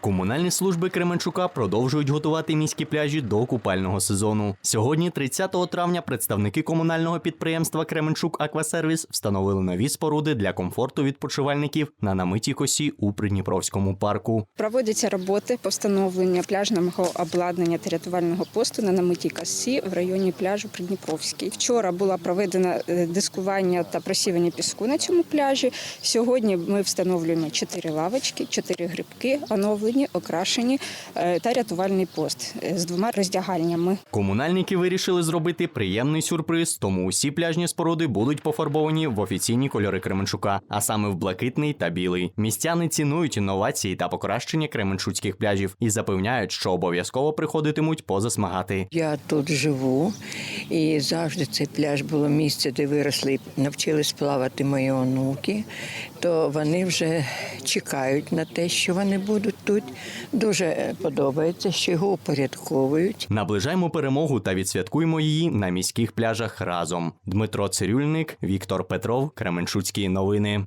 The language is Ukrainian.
Комунальні служби Кременчука продовжують готувати міські пляжі до купального сезону. Сьогодні, 30 травня, представники комунального підприємства Кременчук Аквасервіс встановили нові споруди для комфорту відпочивальників на намитій косі у Придніпровському парку. Проводяться роботи по встановленню пляжного обладнання та рятувального посту на намитій косі в районі пляжу Придніпровський. Вчора було проведено е, дискування та просівання піску на цьому пляжі. Сьогодні ми встановлюємо чотири лавочки, чотири грибки, оновлені, окрашені е, та рятувальний пост е, з двома роздягальнями. Комунальники вирішили зробити приємний сюрприз, тому усі пляжні споруди будуть пофарбовані в офіційні кольори Кременчука, а саме в блакитний та білий. Містяни цінують інновації та покращення кременчуцьких пляжів і запевняють, що обов'язково приходитимуть позасмагати. Я тут живу, і завжди цей пляж було місце, де виросли, навчились плавати мої онуки. То вони вже чекають на те, що вони будуть тут. Дуже подобається, що його упорядковують. Наближаємо перемогу та відсвяткуємо її на міських пляжах разом. Дмитро Цирюльник, Віктор Петров, Кременчуцькі новини.